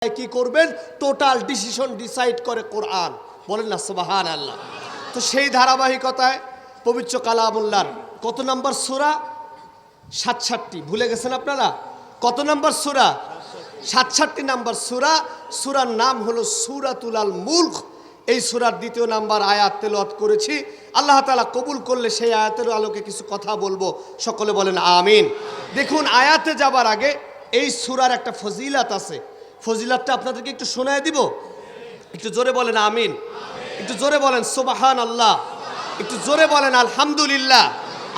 কি করবেন? Total decision decide করে কোরআন বলেন না সুবাহান আল্লাহ তো সেই ধারাবাহিকতায় পবিত্র কালামুল্লার কত নম্বর সুরা? সাতষট্টি। ভুলে গেছেন আপনারা? কত নম্বর সুরা? সাতষট্টি নম্বর সুরা। সুরার নাম হলো সুরাতুল আল মুলক। এই সুরার দ্বিতীয় নাম্বার আয়াত তেলাওয়াত করেছি। আল্লাহ তাআলা কবুল করলে সেই আয়াতের আলোকে কিছু কথা বলব। সকলে বলেন, আমিন। দেখুন, আয়াতে যাবার আগে এই সুরার একটা ফজিলাত আছে। ফজিলাতটা আপনাদেরকে একটু শোনায় দিব? একটু জোরে বলেন আমিন। একটু জোরে বলেন সোবাহান আল্লাহ একটু জোরে বলেন, আলহামদুলিল্লাহ।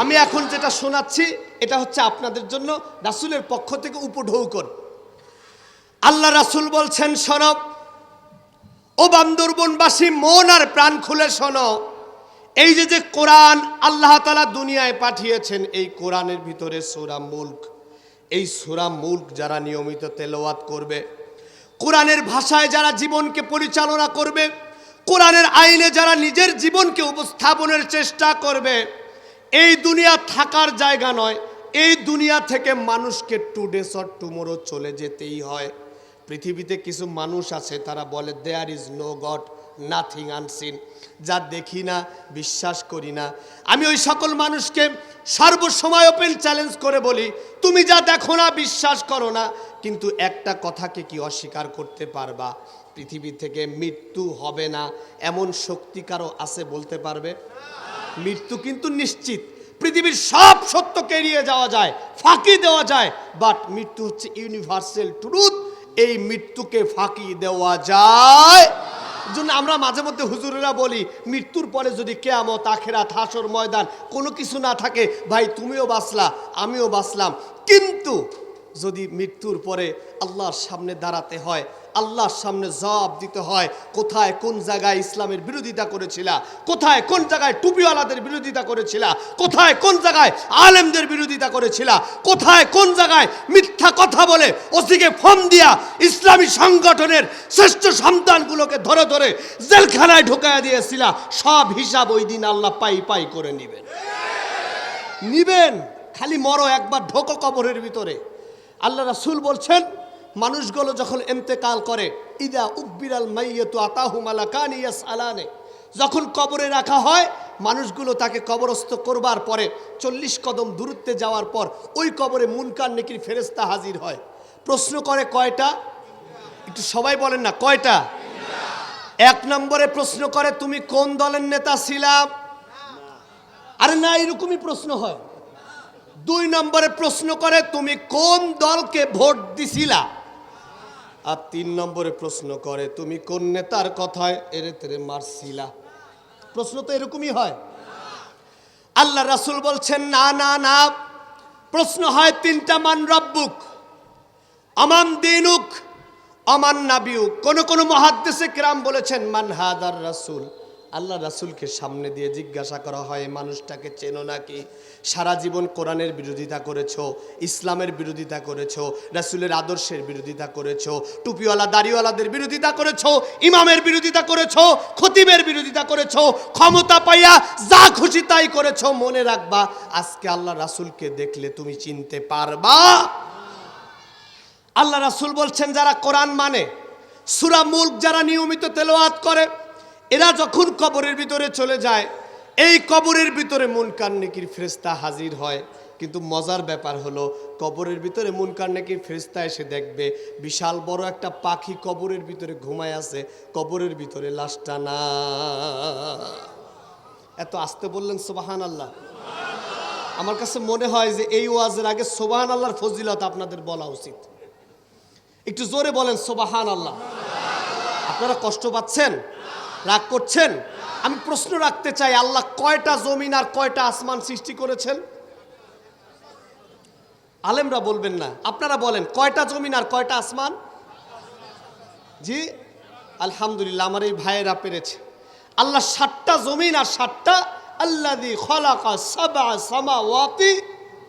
আমি এখন যেটা শোনাচ্ছি, এটা হচ্ছে আপনাদের জন্য রাসুলের পক্ষ থেকে উপঢৌকন। আল্লাহ রাসুল বলছেন সনব ও বান্দরবনবাসী মন আর প্রাণ খুলে শোনো। এই যে যে কোরআন আল্লাহ তালা দুনিয়ায় পাঠিয়েছেন, এই কোরআনের ভিতরে সুরা মুল্ক। এই সুরা মুল্ক যারা নিয়মিত তেলাওয়াত করবে কোরআনের ভাষায় যারা জীবনকে পরিচালনা করবে, কোরআনের আইনে যারা নিজের জীবনকে উপস্থাপনের চেষ্টা করবে, এই দুনিয়া থাকার জায়গা নয়, এই দুনিয়া থেকে মানুষকে টু ডেস অর টুমোরো চলে যেতেই হয়। পৃথিবীতে কিছু মানুষ আছে, তারা বলে there is no god nothing unseen যা দেখি না, বিশ্বাস করি না। আমি ওই সকল মানুষকে সর্বসময় ওপেন চ্যালেঞ্জ করে বলি, তুমি যা দেখো না, বিশ্বাস করো না, কিন্তু একটা কথাকে কি অস্বীকার করতে পারবা? পৃথিবী থেকে মৃত্যু হবে না, এমন শক্তি কারও আছে বলতে পারবে? মৃত্যু কিন্তু নিশ্চিত। পৃথিবীর সব সত্যকে এড়িয়ে যাওয়া যায়, ফাঁকি দেওয়া যায় বাট মৃত্যু হচ্ছে ইউনিভার্সাল ট্রুথ এই মৃত্যুকে ফাঁকি দেওয়া যায়। জন্য আমরা মাঝে মধ্যে হুজুরেরা বলি, মৃত্যুর পরে যদি কেয়ামত, আখেরাত হাসর ময়দান কোনো কিছু না থাকে, ভাই তুমিও বাঁচলা, আমিও বাঁচলাম। কিন্তু যদি মৃত্যুর পরে আল্লাহর সামনে দাঁড়াতে হয়, আল্লাহর সামনে জবাব দিতে হয়, কোথায় কোন জায়গায় ইসলামের বিরোধিতা করেছিলা, কোথায় কোন জায়গায় টুপিওয়ালাদের বিরোধিতা করেছিলা, কোথায় কোন জায়গায় আলেমদের বিরোধিতা করেছিলা, কোথায় কোন জায়গায় মিথ্যা কথা বলে ওসিকে ফোন দিয়া ইসলামী সংগঠনের শ্রেষ্ঠ সন্তানগুলোকে ধরে ধরে জেলখানায় ঢুকাইয়া দিয়েছিলা, সব হিসাব ওই দিন আল্লাহ পাই পাই করে নিবেন। নিবেন, খালি মরো একবার, ঢোকো কবরের ভিতরে। আল্লাহ রাসুল বলছেন, মানুষগুলো যখন এন্তেকাল করে, ইদা উকবিরাল মাইয়াতু আতাহু মালাকান ইয়াসআলানে, যখন কবরে রাখা হয়, মানুষগুলো তাকে কবরস্থ করবার পরে চল্লিশ কদম দূরত্বে যাওয়ার পর ওই কবরে মুনকার নেকির ফেরেস্তা হাজির হয়। প্রশ্ন করে কয়টা? একটু সবাই বলেন না, কয়টা? এক নম্বরে প্রশ্ন করে, তুমি কোন দলের নেতা ছিলাম? আরে না, এরকমই প্রশ্ন হয়। দুই নম্বরে প্রশ্ন করে, তুমি কোন দলকে ভোট দিছিলা? আর তিন নম্বরে প্রশ্ন করে, তুমি কোন নেতার কথায় এরে তেরে মারছিলা? প্রশ্ন তো এরকমই হয়। আল্লাহ রাসূল বলছেন, না না না, প্রশ্ন হয় তিনটা মান রব্বুক, আমান দিনুক, আমান নাবিউক। কোন কোন মহাদ্দেশে কিরাম বলেছেন, মান হাদার রাসূল। আল্লাহ রাসূলকে সামনে দিয়ে জিজ্ঞাসা করা হয়, মানুষটাকে চেনো নাকি? সারা জীবন কোরআনের বিরোধিতা করেছ, ইসলামের বিরোধিতা করেছ, রাসূলের আদর্শের বিরোধিতা করেছ, টুপিওয়ালা, দাড়িওয়ালাদের বিরোধিতা করেছ, ইমামের বিরোধিতা করেছ, খতিবের বিরোধিতা করেছ, ক্ষমতা পাইয়া যা খুশি তাই করেছ, মনে রাখবা, আজকে আল্লাহ রাসূলকে দেখলে তুমি চিনতে পারবা। আল্লাহ রাসূল বলছেন, যারা কোরআন মানে সুরা মুল্ক যারা নিয়মিত তেলোয়াত করে এরা যখন কবরের ভিতরে চলে যায়, এই কবরের ভিতরে মুনকার নেকির ফেরেশতা হাজির হয়। কিন্তু মজার ব্যাপার হলো, কবরের ভিতরে মুনকার নেকির ফেরেশতা এসে দেখবে, বিশাল বড় একটা পাখি কবরের ভিতরে ঘুমায় আছে। কবরের ভিতরে লাশটা না। এত আসতে বললেন সোবাহান আল্লাহ আমার কাছে মনে হয় যে এই ওয়াজের আগে সোবাহান আল্লাহর ফজিলত আপনাদের বলা উচিত। একটু জোরে বলেন সোবাহান আল্লাহ আপনারা কষ্ট পাচ্ছেন? রাগ করছেন? আমি প্রশ্ন রাখতে চাই, আল্লাহ কয়টা জমিন আর কয়টা আসমান সৃষ্টি করেছেন? আলেমরা বলবেন না। আপনারা বলেন, কয়টা জমিন আর কয়টা আসমান? জি, আলহামদুলিল্লাহ, আমার এই ভাইয়েরা পেরেছে। আল্লাহ ষাটটা জমিন আর ষাটটা আল্লাদি খলাকা সাবা সামাওয়াতি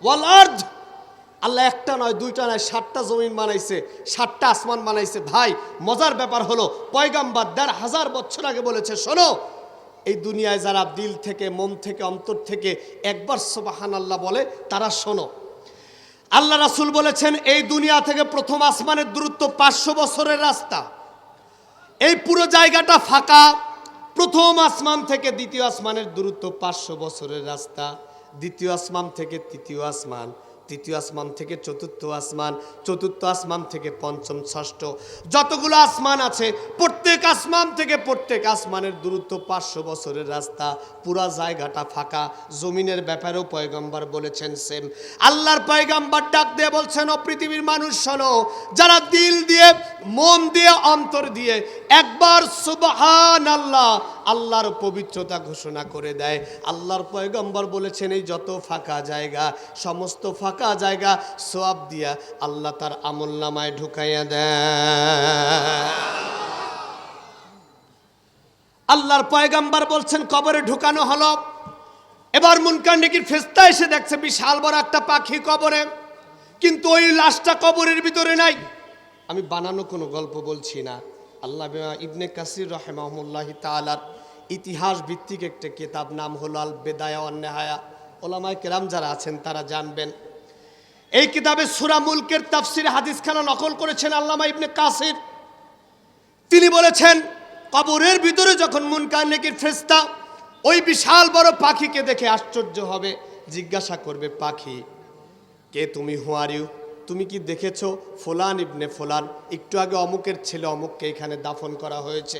ওয়াল আরদ। আল্লাহ একটা নয়, দুইটা নয় ষাটটা জমিন বানাইছে ষাটটা আসমান বানাইছে। ভাই, মজার ব্যাপার হলো, পয়গাম্বার দেড় হাজার বছর আগে বলেছে, শোনো, এই দুনিয়ায় যারা দিল থেকে, মন থেকে, অন্তর থেকে একবার সোবাহান আল্লাহ বলে, তারা শোনো। আল্লাহ রাসুল বলেছেন, এই দুনিয়া থেকে প্রথম আসমানের দূরত্ব পাঁচশো বছরের রাস্তা। এই পুরো জায়গাটা ফাঁকা। প্রথম আসমান থেকে দ্বিতীয় আসমানের দূরত্ব পাঁচশো বছরের রাস্তা। দ্বিতীয় আসমান থেকে তৃতীয় আসমান। তৃতীয় আসমান থেকে চতুর্থ আসমান চতুর্থ আসমান থেকে পঞ্চম ষষ্ঠ। যতগুলো আসমান আছে, প্রত্যেক আসমান থেকে প্রত্যেক আসমানের দূরত্ব পাঁচশো বছরের রাস্তা। পুরা জায়গাটা ফাঁকা। জমিনের ব্যাপারেও পয়গম্বর বলেছেন সেম আল্লাহর পয়গম্বর ডাক দিয়ে বলছেন, ও পৃথিবীর মানুষ, শোনো, যারা দিল দিয়ে, মন দিয়ে, অন্তর দিয়ে, একবার সুবহান আল্লাহ আল্লাহর পবিত্রতা ঘোষণা করে দেয়। আল্লাহর পয়গম্বর বলেছেন, এই যত ফাঁকা জায়গা, সমস্ত ফাঁকা জায়গা সোয়াব দিয়া আল্লাহ তার আমল নামায় ঢুকাইয়া দেয় আল্লাহর পয়গাম্বার বলছেন, কবরে ঢুকানো হলো। এবার মুনকান্ডিকির ফেস্তা এসে দেখছে, বিশাল বড় একটা পাখি কবরে। কিন্তু ওই লাশটা কবরের ভিতরে নাই। আমি বানানো কোনো গল্প বলছি না। আল্লাহ ইবনে কাসির রহেমাহুল্লাহ তালার ইতিহাস ভিত্তিক একটা কিতাব, নাম হলো আল বেদায়া অন্যাহায়া ওলামায় কেরাম যারা আছেন, তারা জানবেন। এই কিতাবে সুরা মুলকের তাফসির হাদিসখানা নকল করেছেন আল্লামা ইবনে কাসির। তিনি বলেছেন, কবরের ভিতরে যখন মুনকার নেকির ফেস্তা ওই বিশাল বড় পাখিকে দেখে আশ্চর্য হবে, জিজ্ঞাসা করবে, পাখি, কে তুমি? হুয়ারিউ তুমি কি দেখেছ ফোলান ইবনে ফোলান? একটু আগে অমুকের ছেলে অমুককে এখানে দাফন করা হয়েছে।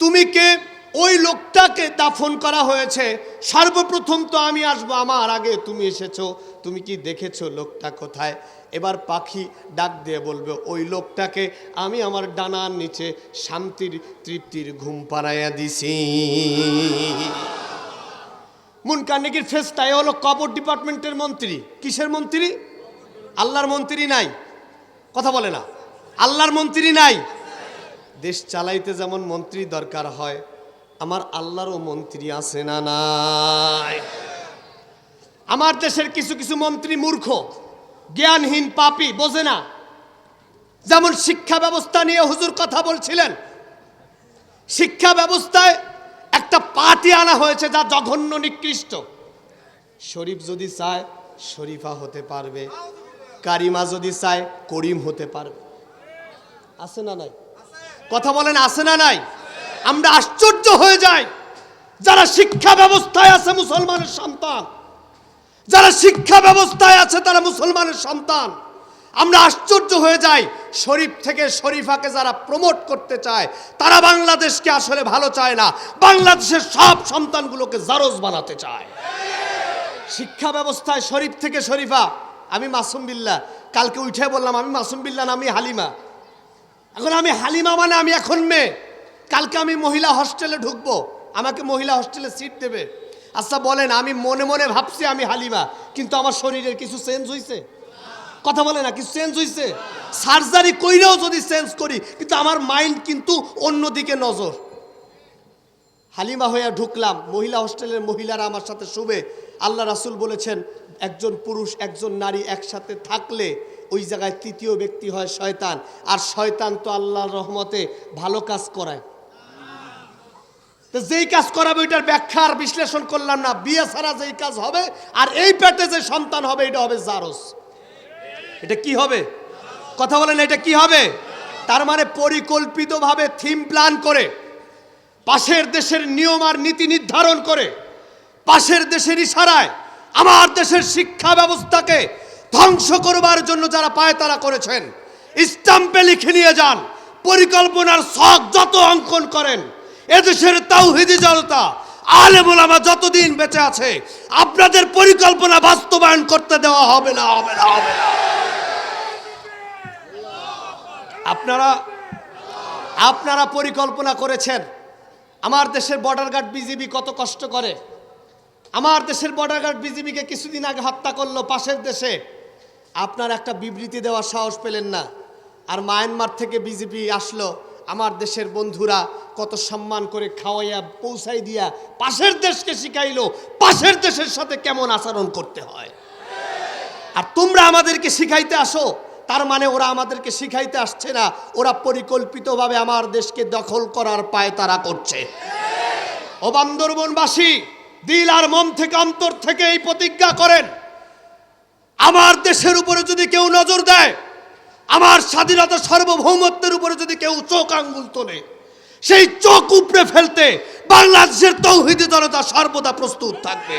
তুমি কে? ওই লোকটাকে দাফন করা হয়েছে। সর্বপ্রথম তো আমি আসব, আমার আগে তুমি এসেছ, তুমি কি দেখেছ লোকটা কোথায়? এবার পাখি ডাক দিয়ে বলবে, ওই লোকটাকে আমি আমার ডানার নিচে শান্তির তৃপ্তির ঘুম পাড়াইয়া দিছি। মুনকান্নিকির ফেস্টায় হলো কবর ডিপার্টমেন্টের মন্ত্রী। কিসের মন্ত্রী? আল্লাহর মন্ত্রী নাই। কথা বলে না। আল্লাহর মন্ত্রী নাই। দেশ চালাইতে যেমন মন্ত্রী দরকার হয় আমার আল্লাহরও মন্ত্রী আছে না নাই? আমার দেশের কিছু কিছু মন্ত্রী মূর্খ, জ্ঞানহীন পাপী, বোঝে না। যেমন শিক্ষা ব্যবস্থা নিয়ে হুজুর কথা বলছিলেন, শিক্ষা ব্যবস্থায় একটা পার্টি আনা হয়েছে যা জঘন্য, নিকৃষ্ট। শরীফ যদি চায়, শরীফা হতে পারবে। কারিমা যদি চায়, করিম হতে পারবে। আছে না নাই? কথা বলেন, আছে না নাই? আমরা আশ্চর্য হয়ে যাই। যারা শিক্ষা ব্যবস্থায় আছে মুসলমানের সন্তান। যারা শিক্ষা ব্যবস্থায় আছে তারা মুসলমানের সন্তান। আমরা আশ্চর্য হয়ে যাই শরীফ থেকে শরীফাকে যারা প্রমোট করতে চায়, তারা বাংলাদেশকে আসলে ভালো চায় না। বাংলাদেশের সব সন্তানগুলোকে জারজ বানাতে চায়। শিক্ষা ব্যবস্থায় শরীফ থেকে শরীফা, আমি মাসুম বিল্লা। কালকে উঠে বললাম, আমি মাসুম বিল্লা না, আমি হালিমা। এখন আমি হালিমা মানে আমি এখন মেয়ে। কালকে আমি মহিলা হস্টেলে ঢুকবো, আমাকে মহিলা হস্টেলে সিট দেবে। আচ্ছা বলেন, আমি মনে মনে ভাবছি আমি হালিমা, কিন্তু আমার শরীরের কিছু চেঞ্জ হয়েছে কথা বলে না, কিছু চেঞ্জ হয়েছে সার্জারি কইরেও যদি চেঞ্জ করি, কিন্তু আমার মাইন্ড কিন্তু অন্যদিকে নজর। হালিমা হইয়া ঢুকলাম, মহিলা হস্টেলের মহিলারা আমার সাথে শুবে। আল্লাহ রাসুল বলেছেন, একজন পুরুষ, একজন নারী একসাথে থাকলে ওই জায়গায় তৃতীয় ব্যক্তি হয় শয়তান। আর শয়তান তো আল্লাহর রহমতে ভালো কাজ করায়। তো যেই কাজ করাবে ওইটার ব্যাখ্যা আর বিশ্লেষণ করলাম না। বিয়ে ছাড়া যেই কাজ হবে, আর এই পেটে যে সন্তান হবে, এটা হবে জারস। এটা কি হবে? কথা বলেন এটা কি হবে? তার মানে পরিকল্পিতভাবে থিম প্ল্যান করে, পাশের দেশের নিয়ম আর নীতি নির্ধারণ করে, পাশের দেশের ইশারায় আমার দেশের শিক্ষা ব্যবস্থাকে ধ্বংস করবার জন্য যারা পায়তারা করেছেন, স্টাম্পে লিখে নিয়ে যান, পরিকল্পনার শখ যত অঙ্কন করেন এদেশের তাওহিদি জনতা আলেমুলামা যতদিন বেঁচে আছে, আপনাদের পরিকল্পনা বাস্তবায়ন করতে দেওয়া হবে না হবে না হবে না। আপনারা আপনারা পরিকল্পনা করেছেন। আমার দেশের বর্ডার গার্ড বিজিবি কত কষ্ট করে। আমার দেশের বর্ডার গার্ড বিজিবিকে কিছুদিন আগে হত্যা করল পাশের দেশে। আপনার একটা বিবৃতি দেওয়ার সাহস পেলেন না। আর মায়ানমার থেকে বিজেপি আসলো। আমার দেশের বন্ধুরা কত সম্মান করে খাওয়াইয়া, পৌঁছাই দিয়া পাশের দেশকে শিখাইলো, পাশের দেশের সাথে কেমন আচরণ করতে হয়। আর তোমরা আমাদেরকে শিখাইতে আসো, তার মানে ওরা আমাদেরকে শিখাইতে আসছে না, ওরা পরিকল্পিতভাবে আমার দেশকে দখল করার পায় তারা করছে ও বান্দরবনবাসী, দিল আর মন থেকে অন্তর থেকে এই প্রতিজ্ঞা করেন। আমার দেশের উপরে যদি কেউ নজর দেয় আমার স্বাধীনতা সার্বভৌমত্বের উপরে যদি কেউ চোখ আঙ্গুল তোলে, সেই চোখ উপড়ে ফেলতে বাংলাদেশের তৌহিদি জনতা সর্বদা প্রস্তুত থাকবে।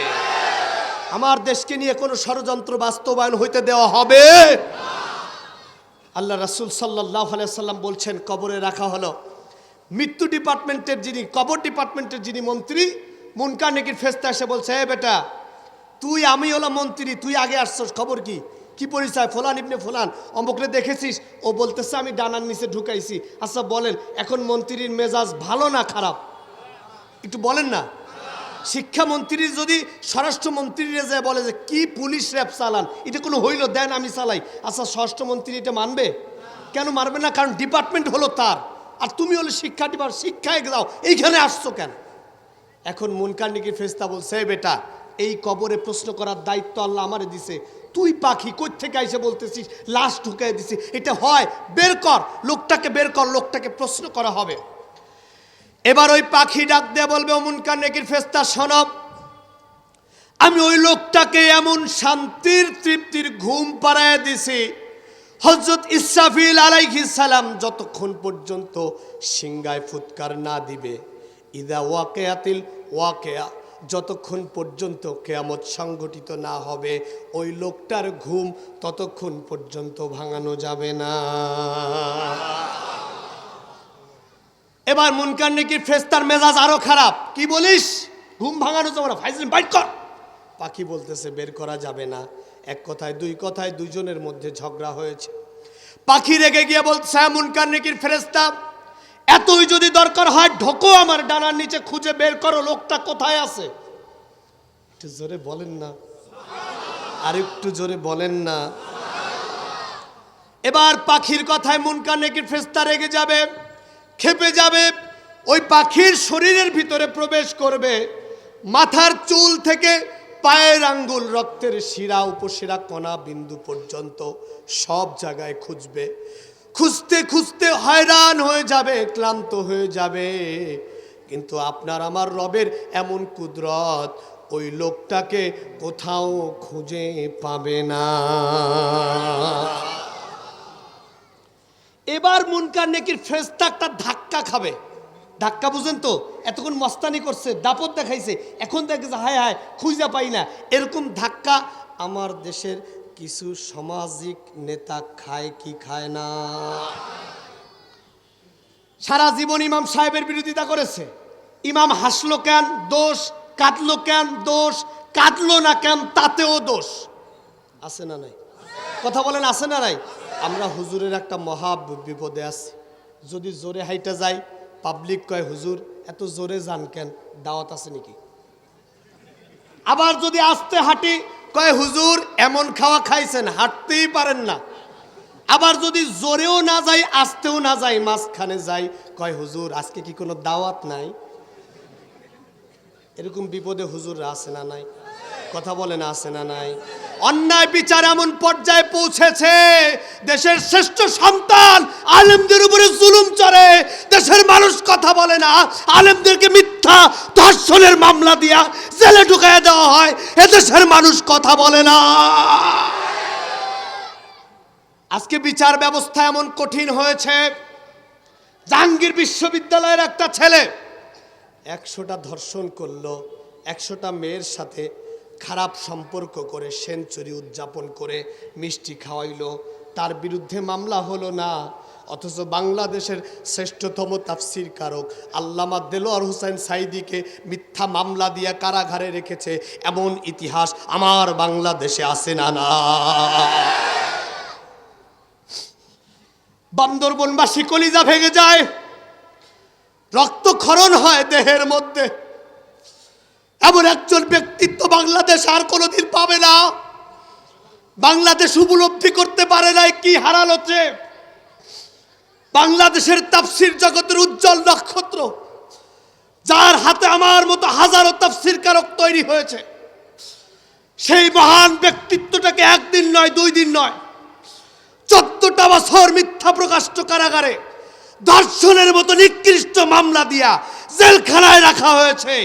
আমার দেশকে নিয়ে কোনো ষড়যন্ত্র বাস্তবায়ন হইতে দেওয়া হবে? আল্লাহ রাসুল সাল্লাহ সাল্লাম বলছেন, কবরে রাখা হলো। মৃত্যু ডিপার্টমেন্টের যিনি, কবর ডিপার্টমেন্টের যিনি মন্ত্রী মুনকা নেকির ফেস্তা এসে বলছে হে বেটা, তুই আমি হলাম মন্ত্রী, তুই আগে আসছস, খবর কি? কি পরিচয়? ফোলান ইবনে ফোলান, অমুকরে দেখেছিস? ও বলতেছে, আমি ডানার নিচে ঢুকাইছি। আচ্ছা বলেন, এখন মন্ত্রীর মেজাজ ভালো না খারাপ? একটু বলেন না। শিক্ষামন্ত্রী যদি স্বরাষ্ট্রমন্ত্রীরা যে বলে যে, কি পুলিশ র্যাব চালান? এটা কোনো হইল, দেন আমি চালাই। আচ্ছা স্বরাষ্ট্রমন্ত্রী এটা মানবে? কেন মানবে না? কারণ ডিপার্টমেন্ট হলো তার। আর তুমি হলে শিক্ষা ডিপার্ট শিক্ষায় যাও। এইখানে আসছো কেন? এখন মুনকান্নিকে ফেস্তা বলছে বেটা এই কবরে প্রশ্ন করার দায়িত্ব আল্লাহ আমারে দিছে। তুই পাখি কই থেকে আইসে বলতেছিস, লাশ ঢুকাই দিছি। এটা হয়, বের কর, লোকটাকে বের কর, লোকটাকে প্রশ্ন করা হবে। এবার ওই পাখি ডাক দিয়ে বলবে অমুনকার নেকির ফেস্তা সনব আমি ওই লোকটাকে এমন শান্তির তৃপ্তির ঘুম পাড়ায় দিছি। হজরত ইসরাফিল আলাইহিস সালাম যতক্ষণ পর্যন্ত সিংগায় ফুৎকার না দিবে। ইদা ওয়াকেয়াতিল ওয়াকেয়া। যতক্ষণ পর্যন্ত কেয়ামত সংগঠিত না হবে ওই লোকটার ঘুম ততক্ষণ পর্যন্ত ভাঙানো যাবে না। এবার মুনকার নেকির ফেস্তার মেজাজ আরও খারাপ। কি বলিস? ঘুম ভাঙানো না। ফাইজলিন বাইট কর! পাখি বলতেছে বের করা যাবে না। এক কথায় দুই কথায় দুইজনের মধ্যে ঝগড়া হয়েছে। পাখি রেগে গিয়ে বলছে "হ্যাঁ, মুনকার নেকির ফেরেস্তা এতই যদি দরকার হয়, ঢোকো আমার ডানার নিচে, খুঁজে বের করো, লোকটা কোথায় আছে? একটু জোরে বলেন না। আর একটু জোরে বলেন না। এবার পাখির কথায় মুনকার নেকির ফেস্তা রেগে যাবে, খেপে যাবে, ওই পাখির শরীরের ভিতরে প্রবেশ করবে। মাথার চুল থেকে পায়ের আঙ্গুল, রক্তের শিরা, উপশিরা, কণা, বিন্দু পর্যন্ত সব জায়গায় খুঁজবে। খুঁজতে খুঁজতে হয়রান হয়ে যাবে, ক্লান্ত হয়ে যাবে। কিন্তু আপনার আমার রবের এমন কুদরত, ওই লোকটাকে কোথাও খুঁজে পাবে না। এবার মুনকার নেকির ফেরেস্তা একটা ধাক্কা খাবে। ধাক্কা বুঝেন তো, এতক্ষণ মস্তানি করছে দাপত দেখাইছে, এখন দেখেছে হায় হায়, খুঁজে পাই না। এরকম ধাক্কা আমার দেশের কিছু সামাজিক নেতা খায় কি খায় না? সারা জীবন ইমাম সাহেবের বিরোধিতা করেছে। ইমাম হাসলো কেন? দোষ? কাঁদলো কেন? দোষ? কাঁদলো না কেন? তাতেও দোষ। আছে না নাই? কথা বলেন, আছে না নাই? আমরা হুজুরের একটা মহা বিপদে আছি। যদি জোরে হাইটা যাই পাবলিক কয়, হুজুর, এত জোরে যান কেন? দাওয়াত আছে নাকি? আবার যদি আস্তে হাঁটি কয়, হুজুর, এমন খাওয়া খাইছেন, হাঁটতেই পারেন না। আবার যদি জোরেও না যাই আসতেও না যাই মাঝখানে যাই কয়, হুজুর, আজকে কি কোনো দাওয়াত নাই? এরকম বিপদে হুজুর আছে না নাই? কথা বলেন, আছে না নাই? অন্যায় বিচার এমন পর্যায়ে পৌঁছেছে, দেশের শ্রেষ্ঠ সন্তান আলেমদের উপরে জুলুম চড়ে, দেশের মানুষ কথা বলে না, আলেমদেরকে মিথ্যা ধর্ষণের মামলা দিয়া জেলে ঢুকায় দেওয়া হয় এদেশের মানুষ কথা বলে না। আজকে বিচার ব্যবস্থা এমন কঠিন হয়েছে, জাহাঙ্গীর বিশ্ববিদ্যালয়ের একটা ছেলে একশোটা ধর্ষণ করল, একশোটা মেয়ের সাথে খারাপ সম্পর্ক করে সেঞ্চুরি উদযাপন করে মিষ্টি খাওয়াইলো, তার বিরুদ্ধে মামলা হলো না। অথচ বাংলাদেশের শ্রেষ্ঠতম তাফসির কারক আল্লামা দেলোয়ার হুসাইন সাইদিকে মিথ্যা মামলা দিয়ে কারাগারে রেখেছে, এমন ইতিহাস আমার বাংলাদেশে আছে না না। বান্দরবন বান্দরবনবাসী কলিজা ভেঙে যায়, রক্তক্ষরণ হয় দেহের মধ্যে। এমন একজন ব্যক্তিত্ব বাংলাদেশ আর কোনোদিন পাবে না। বাংলাদেশ উপলব্ধি করতে পারে নাই, কি হারালোছে বাংলাদেশের তাফসির জগতের উজ্জ্বল নক্ষত্র, যার হাতে আমার মতো হাজারো তাফসির কারক তৈরি হয়েছে। সেই মহান ব্যক্তিত্বটাকে একদিন নয়, দুই দিন নয়, চোদ্দটা বছর মিথ্যা প্রকাশ্য কারাগারে দর্শনের মতো নিকৃষ্ট মামলা দিয়া জেলখানায় রাখা হয়েছে।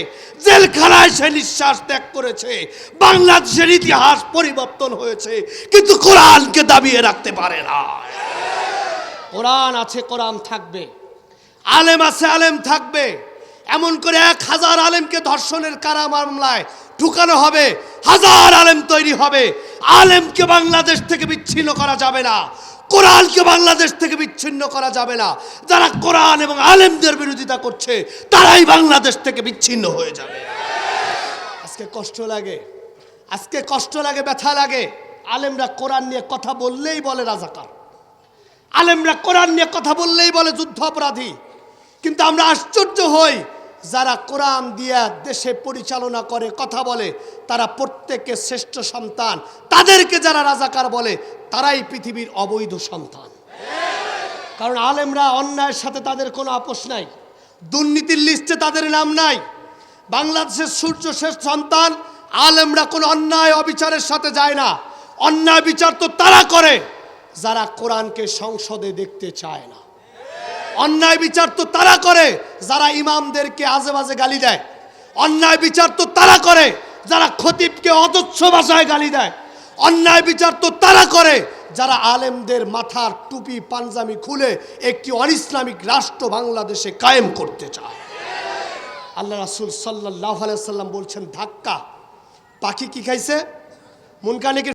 জেলখানায় সে নিঃশ্বাস ত্যাগ করেছে। বাংলাদেশের ইতিহাস পরিবর্তন হয়েছে, কিন্তু কোরআনকে দাবিয়ে রাখতে পারে না। কোরআন আছে, কোরআন থাকবে। আলেম আছে, আলেম থাকবে। এমন করে এক হাজার আলেমকে ধর্ষণের কারা মামলায় ঢুকানো হবে, হাজার আলেম তৈরি হবে। আলেমকে বাংলাদেশ থেকে বিচ্ছিন্ন করা যাবে না। কোরআনকে বাংলাদেশ থেকে বিচ্ছিন্ন করা যাবে না। যারা কোরআন এবং আলেমদের বিরোধিতা করছে, তারাই বাংলাদেশ থেকে বিচ্ছিন্ন হয়ে যাবে। আজকে কষ্ট লাগে। আজকে কষ্ট লাগে, ব্যথা লাগে। আলেমরা কোরআন নিয়ে কথা বললেই বলে রাজাকার। আলেমরা কোরআন নিয়ে কথা বললেই বলে যুদ্ধ অপরাধী। কিন্তু আমরা আশ্চর্য হই, যারা কোরআন দিয়া দেশে পরিচালনা করে, কথা বলে, তারা প্রত্যেকের শ্রেষ্ঠ সন্তান। তাদেরকে যারা রাজাকার বলে, তারাই পৃথিবীর অবৈধ সন্তান। কারণ আলেমরা অন্যায়ের সাথে তাদের কোনো আপোষ নাই। দুর্নীতির লিস্টে তাদের নাম নাই। বাংলাদেশের সূর্য শেষ সন্তান, আলেমরা কোনো অন্যায় অবিচারের সাথে যায় না। অন্যায় বিচার তো তারা করে। যারা কোরআনকে সংসদে দেখতে চায় না। অন্যায় বিচার তো তারা করে, যারা ইমামদেরকে আজে বাজে গালি দেয়। অন্যায় বিচার তো তারা করে, যারা খতিবকে অদচ্ছ ভাষায় গালি দেয়। অন্যায় বিচার তো তারা করে, যারা আলেমদের মাথার টুপি পাঞ্জামি খুলে একটি অনিসলামিক রাষ্ট্র বাংলাদেশে কায়েম করতে চায়। আল্লাহ রাসুল সাল্লাহ সাল্লাম বলছেন, ধাক্কা। পাখি কি খাইছে? মুনকানিকে